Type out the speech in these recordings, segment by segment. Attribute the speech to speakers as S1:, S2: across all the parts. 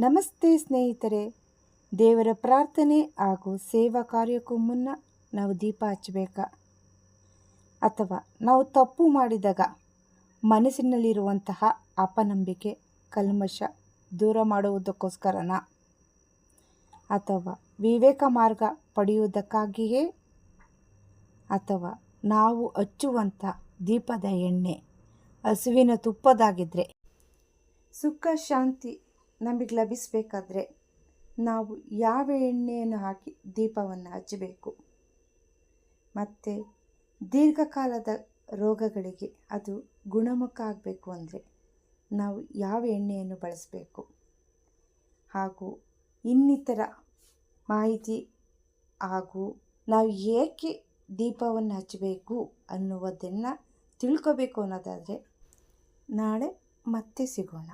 S1: ನಮಸ್ತೆ ಸ್ನೇಹಿತರೆ. ದೇವರ ಪ್ರಾರ್ಥನೆ ಹಾಗೂ ಸೇವಾ ಕಾರ್ಯಕ್ಕೂ ಮುನ್ನ ನಾವು ದೀಪ ಹಚ್ಚಬೇಕಾ? ಅಥವಾ ನಾವು ತಪ್ಪು ಮಾಡಿದಾಗ ಮನಸ್ಸಿನಲ್ಲಿರುವಂತಹ ಅಪನಂಬಿಕೆ, ಕಲ್ಮಶ ದೂರ ಮಾಡುವುದಕ್ಕೋಸ್ಕರನ? ಅಥವಾ ವಿವೇಕ ಮಾರ್ಗ ಪಡೆಯುವುದಕ್ಕಾಗಿಯೇ? ಅಥವಾ ನಾವು ಹಚ್ಚುವಂಥ ದೀಪದ ಎಣ್ಣೆ ಹಸುವಿನ ತುಪ್ಪದಾಗಿದ್ದರೆ ಸುಖ, ಶಾಂತಿ ನಮಗೆ ಲಭಿಸಬೇಕಾದ್ರೆ ನಾವು ಯಾವ ಎಣ್ಣೆಯನ್ನು ಹಾಕಿ ದೀಪವನ್ನು ಹಚ್ಚಬೇಕು. ಮತ್ತು ದೀರ್ಘಕಾಲದ ರೋಗಗಳಿಗೆ ಅದು ಗುಣಮುಖ ಆಗಬೇಕು ಅಂದರೆ ನಾವು ಯಾವ ಎಣ್ಣೆಯನ್ನು ಬಳಸಬೇಕು. ಹಾಗೂ ಇನ್ನಿತರ ಮಾಹಿತಿ ಹಾಗೂ ನಾವು ಏಕೆ ದೀಪವನ್ನು ಹಚ್ಚಬೇಕು ಅನ್ನುವುದನ್ನು ತಿಳ್ಕೋಬೇಕು ಅನ್ನೋದಾದರೆ ನಾಳೆ ಮತ್ತೆ ಸಿಗೋಣ.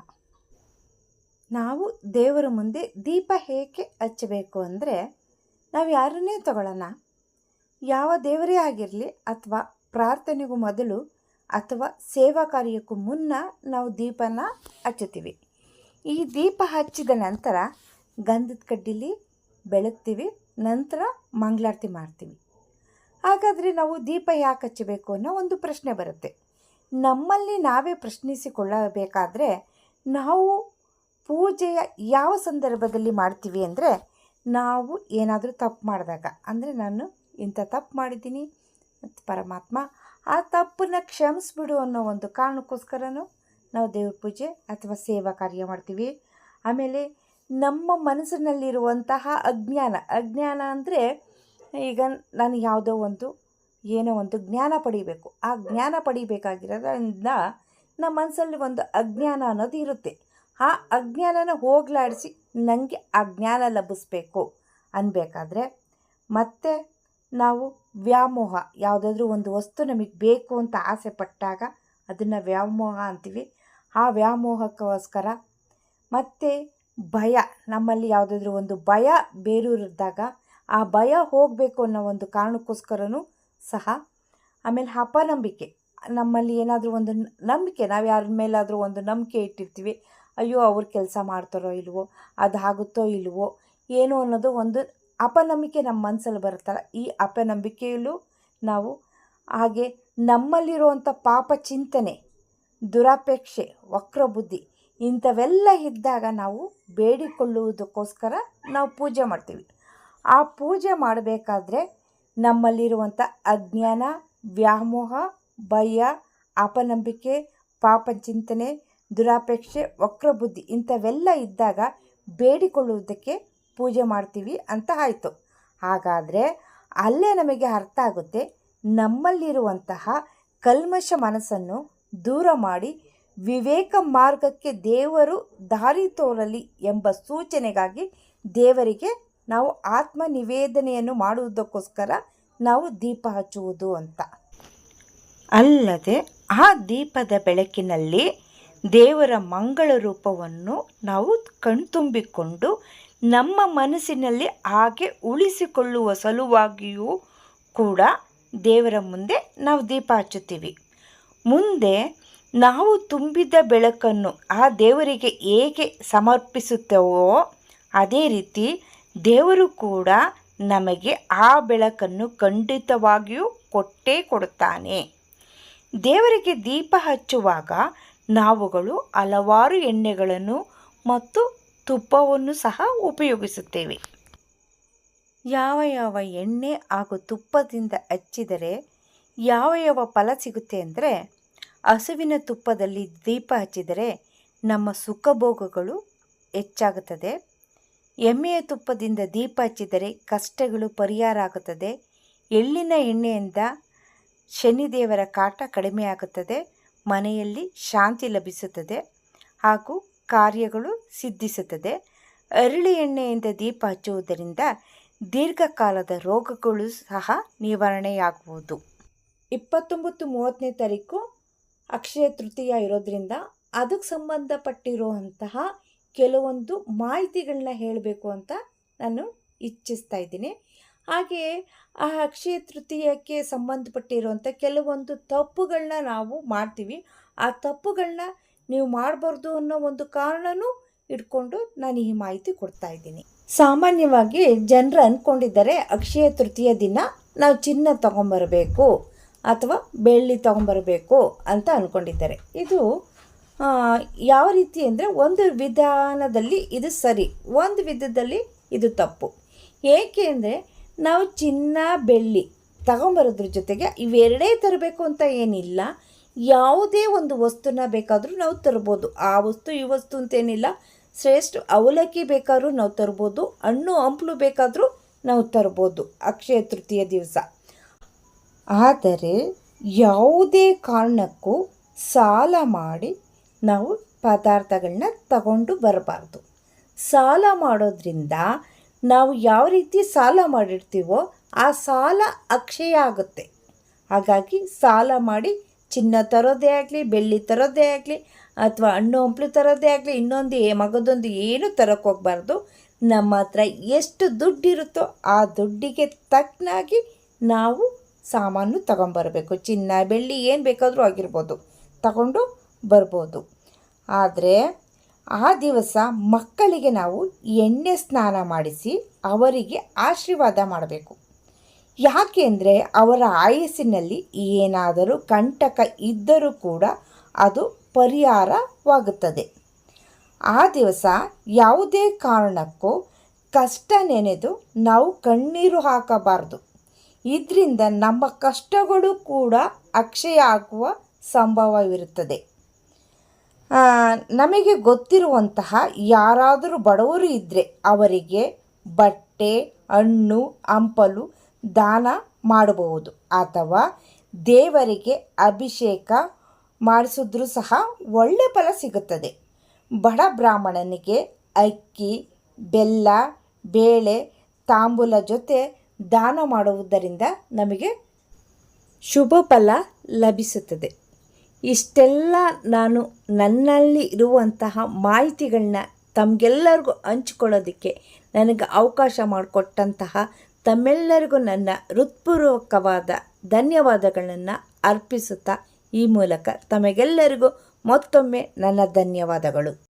S1: ನಾವು ದೇವರ ಮುಂದೆ ದೀಪ ಏಕೆ ಹಚ್ಚಬೇಕು ಅಂದರೆ ನಾವು ಯಾರನ್ನೇ ತಗೊಳ್ಳೋಣ? ಯಾವ ದೇವರೇ ಆಗಿರಲಿ ಅಥವಾ ಪ್ರಾರ್ಥನೆಗೂ ಮೊದಲು ಅಥವಾ ಸೇವಾ ಕಾರ್ಯಕ್ಕೂ ಮುನ್ನ ನಾವು ದೀಪನ ಹಚ್ಚುತ್ತೀವಿ. ಈ ದೀಪ ಹಚ್ಚಿದ ನಂತರ ಗಂಧದ ಕಡ್ಡಿಲಿ ಬೆಳಗ್ತೀವಿ, ನಂತರ ಮಂಗಳಾರತಿ ಮಾಡ್ತೀವಿ. ಹಾಗಾದರೆ ನಾವು ದೀಪ ಯಾಕೆ ಹಚ್ಚಬೇಕು ಅನ್ನೋ ಒಂದು ಪ್ರಶ್ನೆ ಬರುತ್ತೆ. ನಮ್ಮಲ್ಲಿ ನಾವೇ ಪ್ರಶ್ನಿಸಿಕೊಳ್ಳಬೇಕಾದ್ರೆ ನಾವು ಪೂಜೆಯ ಯಾವ ಸಂದರ್ಭದಲ್ಲಿ ಮಾಡ್ತೀವಿ ಅಂದರೆ ನಾವು ಏನಾದರೂ ತಪ್ಪು ಮಾಡಿದಾಗ. ಅಂದರೆ ನಾನು ಇಂಥ ತಪ್ಪು ಮಾಡಿದ್ದೀನಿ, ಮತ್ತು ಪರಮಾತ್ಮ ಆ ತಪ್ಪನ್ನು ಕ್ಷಮಿಸ್ಬಿಡು ಅನ್ನೋ ಒಂದು ಕಾರಣಕ್ಕೋಸ್ಕರನೂ ನಾವು ದೇವ್ರ ಪೂಜೆ ಅಥವಾ ಸೇವಾ ಕಾರ್ಯ ಮಾಡ್ತೀವಿ. ಆಮೇಲೆ ನಮ್ಮ ಮನಸ್ಸಿನಲ್ಲಿರುವಂತಹ ಅಜ್ಞಾನ ಅಜ್ಞಾನ ಅಂದರೆ ಈಗ ನಾನು ಯಾವುದೋ ಒಂದು, ಏನೋ ಒಂದು ಜ್ಞಾನ ಪಡಿಬೇಕು. ಆ ಜ್ಞಾನ ಪಡಿಬೇಕಾಗಿರೋದ್ರಿಂದ ನಮ್ಮ ಮನಸ್ಸಲ್ಲಿ ಒಂದು ಅಜ್ಞಾನ ಅನ್ನೋದು ಇರುತ್ತೆ. ಆ ಅಜ್ಞಾನನ ಹೋಗಲಾಡಿಸಿ ನನಗೆ ಆ ಜ್ಞಾನ ಲಭಿಸ್ಬೇಕು ಅನ್ಬೇಕಾದ್ರೆ ಮತ್ತೆ ನಾವು ವ್ಯಾಮೋಹ, ಯಾವುದಾದ್ರೂ ಒಂದು ವಸ್ತು ನಮಗೆ ಬೇಕು ಅಂತ ಆಸೆ ಪಟ್ಟಾಗ ಅದನ್ನು ವ್ಯಾಮೋಹ ಅಂತೀವಿ. ಆ ವ್ಯಾಮೋಹಕ್ಕೋಸ್ಕರ ಮತ್ತು ಭಯ, ನಮ್ಮಲ್ಲಿ ಯಾವುದಾದ್ರೂ ಒಂದು ಭಯ ಬೇರೂರಿದ್ದಾಗ ಆ ಭಯ ಹೋಗಬೇಕು ಅನ್ನೋ ಒಂದು ಕಾರಣಕ್ಕೋಸ್ಕರನೂ ಸಹ ಆಮೇಲೆ ಅಪನಂಬಿಕೆ, ನಮ್ಮಲ್ಲಿ ಏನಾದರೂ ಒಂದು ನಂಬಿಕೆ ನಾವು ಯಾರ ಮೇಲಾದರೂ ಒಂದು ನಂಬಿಕೆ ಇಟ್ಟಿರ್ತೀವಿ ಅಯ್ಯೋ, ಅವ್ರು ಕೆಲಸ ಮಾಡ್ತಾರೋ ಇಲ್ವೋ, ಅದು ಆಗುತ್ತೋ ಇಲ್ವೋ, ಏನು ಅನ್ನೋದು ಒಂದು ಅಪನಂಬಿಕೆ ನಮ್ಮ ಮನಸ್ಸಲ್ಲಿ ಬರುತ್ತಲ್ಲ. ಈ ಅಪನಂಬಿಕೆಯಲ್ಲೂ ನಾವು ಹಾಗೆ ನಮ್ಮಲ್ಲಿರುವಂಥ ಪಾಪ ಚಿಂತನೆ, ದುರಾಪೇಕ್ಷೆ, ವಕ್ರಬುದ್ಧಿ, ಇಂಥವೆಲ್ಲ ಇದ್ದಾಗ ನಾವು ಬೇಡಿಕೊಳ್ಳುವುದಕ್ಕೋಸ್ಕರ ನಾವು ಪೂಜೆ ಮಾಡ್ತೀವಿ. ಆ ಪೂಜೆ ಮಾಡಬೇಕಾದ್ರೆ ನಮ್ಮಲ್ಲಿರುವಂಥ ಅಜ್ಞಾನ, ವ್ಯಾಮೋಹ, ಭಯ, ಅಪನಂಬಿಕೆ, ಪಾಪ ಚಿಂತನೆ ದುರಾಪೇಕ್ಷೆ, ವಕ್ರಬುದ್ಧಿ ಇಂಥವೆಲ್ಲ ಇದ್ದಾಗ ಬೇಡಿಕೊಳ್ಳುವುದಕ್ಕೆ ಪೂಜೆ ಮಾಡ್ತೀವಿ ಅಂತ ಆಯಿತು. ಹಾಗಾದರೆ ಅಲ್ಲೇ ನಮಗೆ ಅರ್ಥ ಆಗುತ್ತೆ, ನಮ್ಮಲ್ಲಿರುವಂತಹ ಕಲ್ಮಶ ಮನಸ್ಸನ್ನು ದೂರ ಮಾಡಿ ವಿವೇಕ ಮಾರ್ಗಕ್ಕೆ ದೇವರು ದಾರಿ ತೋರಲಿ ಎಂಬ ಸೂಚನೆಗಾಗಿ ದೇವರಿಗೆ ನಾವು ಆತ್ಮ ನಿವೇದನೆಯನ್ನು ಮಾಡುವುದಕ್ಕೋಸ್ಕರ ನಾವು ದೀಪ ಹಚ್ಚುವುದು ಅಂತ. ಅಲ್ಲದೆ ಆ ದೀಪದ ಬೆಳಕಿನಲ್ಲಿ ದೇವರ ಮಂಗಳ ರೂಪವನ್ನು ನಾವು ಕಣ್ತುಂಬಿಕೊಂಡು ನಮ್ಮ ಮನಸ್ಸಿನಲ್ಲಿ ಹಾಗೆ ಉಳಿಸಿಕೊಳ್ಳುವ ಸಲುವಾಗಿಯೂ ಕೂಡ ದೇವರ ಮುಂದೆ ನಾವು ದೀಪ ಹಚ್ಚುತ್ತೀವಿ. ಮುಂದೆ ನಾವು ತುಂಬಿದ ಬೆಳಕನ್ನು ಆ ದೇವರಿಗೆ ಹೇಗೆ ಸಮರ್ಪಿಸುತ್ತೇವೋ ಅದೇ ರೀತಿ ದೇವರು ಕೂಡ ನಮಗೆ ಆ ಬೆಳಕನ್ನು ಖಂಡಿತವಾಗಿಯೂ ಕೊಟ್ಟೇ ಕೊಡುತ್ತಾನೆ. ದೇವರಿಗೆ ದೀಪ ಹಚ್ಚುವಾಗ ನಾವುಗಳು ಹಲವಾರು ಎಣ್ಣೆಗಳನ್ನು ಮತ್ತು ತುಪ್ಪವನ್ನು ಸಹ ಉಪಯೋಗಿಸುತ್ತೇವೆ. ಯಾವ ಯಾವ ಎಣ್ಣೆ ಹಾಗೂ ತುಪ್ಪದಿಂದ ಹಚ್ಚಿದರೆ ಯಾವ ಯಾವ ಫಲ ಸಿಗುತ್ತೆ ಅಂದರೆ, ಹಸುವಿನ ತುಪ್ಪದಲ್ಲಿ ದೀಪ ಹಚ್ಚಿದರೆ ನಮ್ಮ ಸುಖಭೋಗಗಳು ಹೆಚ್ಚಾಗುತ್ತದೆ. ಎಮ್ಮೆಯ ತುಪ್ಪದಿಂದ ದೀಪ ಹಚ್ಚಿದರೆ ಕಷ್ಟಗಳು ಪರಿಹಾರ ಆಗುತ್ತದೆ. ಎಳ್ಳಿನ ಎಣ್ಣೆಯಿಂದ ಶನಿದೇವರ ಕಾಟ ಕಡಿಮೆಯಾಗುತ್ತದೆ. ಮನೆಯಲ್ಲಿ ಶಾಂತಿ ಲಭಿಸುತ್ತದೆ ಹಾಗೂ ಕಾರ್ಯಗಳು ಸಿದ್ಧಿಸುತ್ತದೆ. ಅರಳಿ ಎಣ್ಣೆಯಿಂದ ದೀಪ ಹಚ್ಚುವುದರಿಂದ ದೀರ್ಘಕಾಲದ ರೋಗಗಳು ಸಹ ನಿವಾರಣೆಯಾಗುವುದು. ಇಪ್ಪತ್ತೊಂಬತ್ತು ಮೂವತ್ತನೇ ತಾರೀಕು ಅಕ್ಷಯ ತೃತೀಯ ಇರೋದ್ರಿಂದ ಅದಕ್ಕೆ ಸಂಬಂಧಪಟ್ಟಿರುವಂತಹ ಕೆಲವೊಂದು ಮಾಹಿತಿಗಳನ್ನ ಹೇಳಬೇಕು ಅಂತ ನಾನು ಇಚ್ಛಿಸ್ತಾ ಇದ್ದೀನಿ. ಹಾಗೆಯೇ ಆ ಅಕ್ಷಯ ತೃತೀಯಕ್ಕೆ ಸಂಬಂಧಪಟ್ಟಿರುವಂಥ ಕೆಲವೊಂದು ತಪ್ಪುಗಳನ್ನ ನಾವು ಮಾಡ್ತೀವಿ. ಆ ತಪ್ಪುಗಳನ್ನ ನೀವು ಮಾಡಬಾರ್ದು ಅನ್ನೋ ಒಂದು ಕಾರಣನೂ ಇಟ್ಕೊಂಡು ನಾನು ಈ ಮಾಹಿತಿ ಕೊಡ್ತಾ ಇದ್ದೀನಿ. ಸಾಮಾನ್ಯವಾಗಿ ಜನರು ಅಂದ್ಕೊಂಡಿದ್ದಾರೆ ಅಕ್ಷಯ ತೃತೀಯ ದಿನ ನಾವು ಚಿನ್ನ ತಗೊಂಬರಬೇಕು ಅಥವಾ ಬೆಳ್ಳಿ ತೊಗೊಂಬರಬೇಕು ಅಂತ ಅಂದ್ಕೊಂಡಿದ್ದಾರೆ ಇದು ಯಾವ ರೀತಿ ಅಂದರೆ ಒಂದು ವಿಧಾನದಲ್ಲಿ ಇದು ಸರಿ, ಒಂದು ವಿಧದಲ್ಲಿ ಇದು ತಪ್ಪು. ಏಕೆ ಅಂದರೆ ನಾವು ಚಿನ್ನ, ಬೆಳ್ಳಿ ತಗೊಂಬರೋದ್ರ ಜೊತೆಗೆ ಇವೆರಡೇ ತರಬೇಕು ಅಂತ ಏನಿಲ್ಲ. ಯಾವುದೇ ಒಂದು ವಸ್ತುನ ಬೇಕಾದರೂ ನಾವು ತರ್ಬೋದು. ಆ ವಸ್ತು, ಈ ವಸ್ತು ಅಂತೇನಿಲ್ಲ ಶ್ರೇಷ್ಠ ಅವಲಕ್ಕಿ ಬೇಕಾದರೂ ನಾವು ತರ್ಬೋದು. ಹಣ್ಣು, ಹಂಪಲು ಬೇಕಾದರೂ ನಾವು ತರ್ಬೋದು. ಅಕ್ಷಯ ತೃತೀಯ ದಿವಸ. ಆದರೆ ಯಾವುದೇ ಕಾರಣಕ್ಕೂ ಸಾಲ ಮಾಡಿ ನಾವು ಪದಾರ್ಥಗಳನ್ನ ತಗೊಂಡು ಬರಬಾರ್ದು. ಸಾಲ ಮಾಡೋದ್ರಿಂದ ನಾವು ಯಾವ ರೀತಿ ಸಾಲ ಮಾಡಿರ್ತೀವೋ ಆ ಸಾಲ ಅಕ್ಷಯ ಆಗುತ್ತೆ. ಹಾಗಾಗಿ ಸಾಲ ಮಾಡಿ ಚಿನ್ನ ತರೋದೇ ಆಗಲಿ, ಬೆಳ್ಳಿ ತರೋದೇ ಆಗಲಿ, ಅಥವಾ ಹಣ್ಣು ಹಂಪ್ಲು ತರೋದೇ ಆಗಲಿ, ಇನ್ನೊಂದು ಮಗದೊಂದು ಏನು ತರೋಕ್ಕೆ ಹೋಗ್ಬಾರ್ದು. ನಮ್ಮ ಹತ್ರ ಎಷ್ಟು ದುಡ್ಡಿರುತ್ತೋ ಆ ದುಡ್ಡಿಗೆ ತಕ್ಕನಾಗಿ ನಾವು ಸಾಮಾನು ತಗೊಂಬರಬೇಕು. ಚಿನ್ನ, ಬೆಳ್ಳಿ ಏನು ಬೇಕಾದರೂ ಆಗಿರ್ಬೋದು. ತಗೊಂಡು ಬರ್ಬೋದು. ಆದರೆ ಆ ದಿವಸ ಮಕ್ಕಳಿಗೆ ನಾವು ಎಣ್ಣೆ ಸ್ನಾನ ಮಾಡಿಸಿ ಅವರಿಗೆ ಆಶೀರ್ವಾದ ಮಾಡಬೇಕು. ಯಾಕೆಂದರೆ ಅವರ ಆಯಸ್ಸಿನಲ್ಲಿ ಏನಾದರೂ ಕಂಟಕ ಇದ್ದರೂ ಕೂಡ ಅದು ಪರಿಹಾರವಾಗುತ್ತದೆ. ಆ ದಿವಸ ಯಾವುದೇ ಕಾರಣಕ್ಕೂ ಕಷ್ಟ ನೆನೆದು ನಾವು ಕಣ್ಣೀರು ಹಾಕಬಾರದು. ಇದರಿಂದ ನಮ್ಮ ಕಷ್ಟಗಳು ಕೂಡ ಅಕ್ಷಯ ಆಗುವ ಸಂಭವವಿರುತ್ತದೆ. ನಮಗೆ ಗೊತ್ತಿರುವಂತಹ ಯಾರಾದರೂ ಬಡವರು ಇದ್ದರೆ ಅವರಿಗೆ ಬಟ್ಟೆ, ಹಣ್ಣು, ಹಂಪಲು ದಾನ ಮಾಡಬಹುದು ಅಥವಾ ದೇವರಿಗೆ ಅಭಿಷೇಕ ಮಾಡಿಸಿದ್ರೂ ಸಹ ಒಳ್ಳೆ ಫಲ ಸಿಗುತ್ತದೆ. ಬಡ ಬ್ರಾಹ್ಮಣನಿಗೆ ಅಕ್ಕಿ, ಬೆಲ್ಲ, ಬೇಳೆ, ತಾಂಬೂಲ ಜೊತೆ ದಾನ ಮಾಡುವುದರಿಂದ ನಮಗೆ ಶುಭ ಫಲ ಲಭಿಸುತ್ತದೆ. ಇಷ್ಟೆಲ್ಲ ನಾನು ನನ್ನಲ್ಲಿ ಇರುವಂತಹ ಮಾಹಿತಿಗಳನ್ನ ತಮಗೆಲ್ಲರಿಗೂ ಹಂಚಿಕೊಳ್ಳೋದಕ್ಕೆ ನನಗೆ ಅವಕಾಶ ಮಾಡಿಕೊಟ್ಟಂತಹ ತಮ್ಮೆಲ್ಲರಿಗೂ ನನ್ನ ಹೃತ್ಪೂರ್ವಕವಾದ ಧನ್ಯವಾದಗಳನ್ನು ಅರ್ಪಿಸುತ್ತಾ ಈ ಮೂಲಕ ತಮಗೆಲ್ಲರಿಗೂ ಮತ್ತೊಮ್ಮೆ ನನ್ನ ಧನ್ಯವಾದಗಳು.